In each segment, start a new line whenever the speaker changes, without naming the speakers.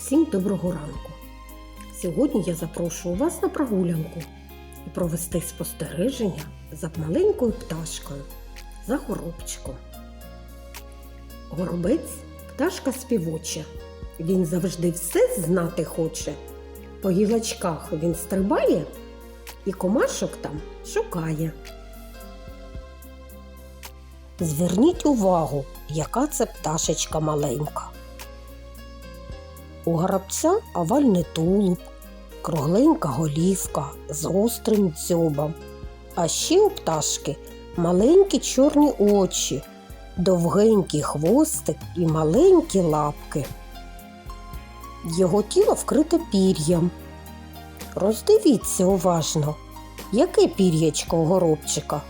Всім доброго ранку! Сьогодні я запрошую вас на прогулянку і провести спостереження за маленькою пташкою за горобчиком. Горобець пташка співоча. Він завжди все знати хоче. По гілочках він стрибає і комашок там шукає. Зверніть увагу, яка це пташечка маленька. У горобця овальний тулуб, кругленька голівка з гострим дзьобом. А ще у пташки маленькі чорні очі, довгенький хвостик і маленькі лапки. Його тіло вкрите пір'ям. Роздивіться уважно, яке пір'ячко у горобчика.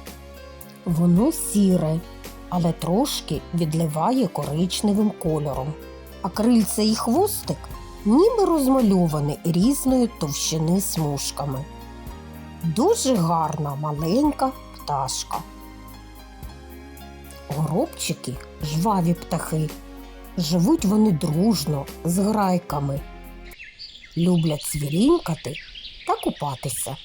Воно сіре, але трошки відливає коричневим кольором а крильце і хвостик ніби розмальовані різної товщини смужками. Дуже гарна маленька пташка. Горобчики жваві птахи. Живуть вони дружно з грайками. Люблять цвірінькати та купатися.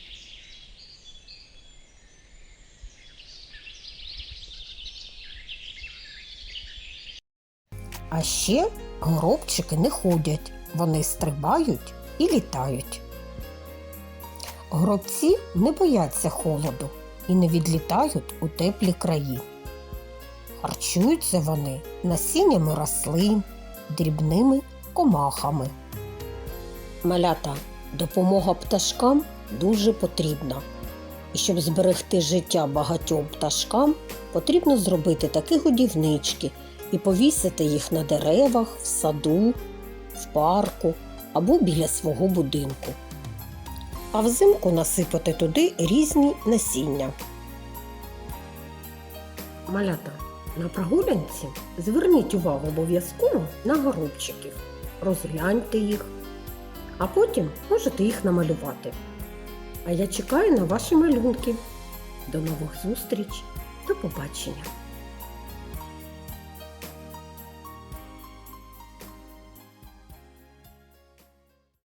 А ще горобчики не ходять, вони стрибають і літають. Горобці не бояться холоду і не відлітають у теплі краї. Харчуються вони насіннями рослин, дрібними комахами. Малята, допомога пташкам дуже потрібна. І щоб зберегти життя багатьом пташкам, потрібно зробити такі годівнички і повісити їх на деревах, в саду, в парку або біля свого будинку. А взимку насипати туди різні насіння. Малята, на прогулянці зверніть увагу обов'язково на горобчиків, розгляньте їх, а потім можете їх намалювати. А я чекаю на ваші малюнки. До нових зустріч, до побачення!